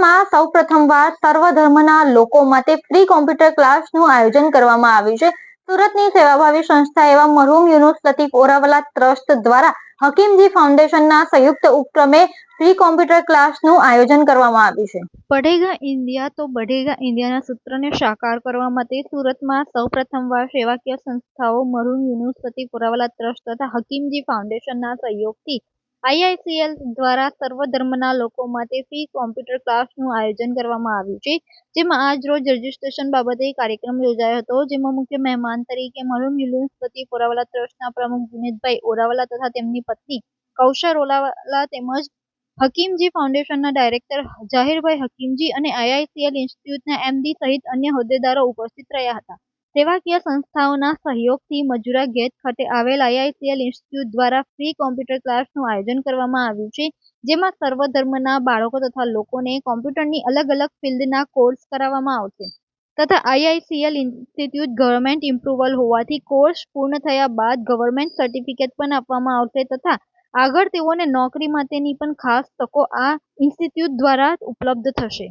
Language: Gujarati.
સુરતમાં સૌ પ્રથમવાર સર્વધર્મના લોકો માટે ફ્રી કોમ્પ્યુટર ક્લાસનું આયોજન કરવામાં આવ્યું છે. સુરતની સેવાભાવી સંસ્થા એવા મરહુમ યુનુસ લતીફ ઓરાવાલા ટ્રસ્ટ દ્વારા હકીમજી ફાઉન્ડેશનના સંયુક્ત ઉપક્રમે ફ્રી કોમ્પ્યુટર ક્લાસનું આયોજન કરવામાં આવ્યું છે. પઢેગા ઇન્ડિયા તો બઢેગા ઇન્ડિયાના સૂત્રને સાકાર કરવા માટે સુરતમાં સૌ પ્રથમવાર સેવાકીય સંસ્થાઓ મરહુમ યુનુસ ઓરાવાલા ટ્રસ્ટ તથા હકીમજી ફાઉન્ડેશનના સહયોગથી આઈઆઈસીએલ દ્વારા સર્વ ધર્મના લોકો માટે ફ્રી કોમ્પ્યુટર ક્લાસનું આયોજન કરવામાં આવ્યું છે, જેમાં આજ રોજ રજીસ્ટ્રેશન બાબતે કાર્યક્રમ યોજાયો હતો, જેમાં મુખ્ય મહેમાન તરીકે મરહુમ યુનિવર્સિટી પોરાવાલા ટ્રસ્ટના પ્રમુખ વિનેતભાઈ ઓરાવાલા તથા તેમની પત્ની કૌશર ઓરાવાલા તેમજ હકીમજી ફાઉન્ડેશનના ડાયરેક્ટર જાહિરભાઈ હકીમજી અને આઈઆઈસીએલ ઇન્સ્ટિટ્યૂટના એમડી સહિત અન્ય હોદ્દેદારો ઉપસ્થિત રહ્યા હતા. સેવાકીય સંસ્થાઓના સહયોગથી મજુરા ગેટ ખાતે આવેલ આઈઆઈસીએલ ઇન્સ્ટિટ્યૂટ દ્વારા ફ્રી કોમ્પ્યુટર ક્લાસનું આયોજન કરવામાં આવ્યું છે, જેમાં સર્વ ધર્મના બાળકો તથા લોકોને કોમ્પ્યુટરની અલગ અલગ ફિલ્ડના કોર્સ કરાવવામાં આવશે. તથા આઈઆઈસીએલ ઇન્સ્ટિટ્યૂટ ગવર્મેન્ટ ઇમ્પ્રુવલ હોવાથી કોર્સ પૂર્ણ થયા બાદ ગવર્મેન્ટ સર્ટિફિકેટ પણ આપવામાં આવશે તથા આગળ તેઓને નોકરી માટેની પણ ખાસ તકો આ ઇન્સ્ટિટ્યૂટ દ્વારા ઉપલબ્ધ થશે.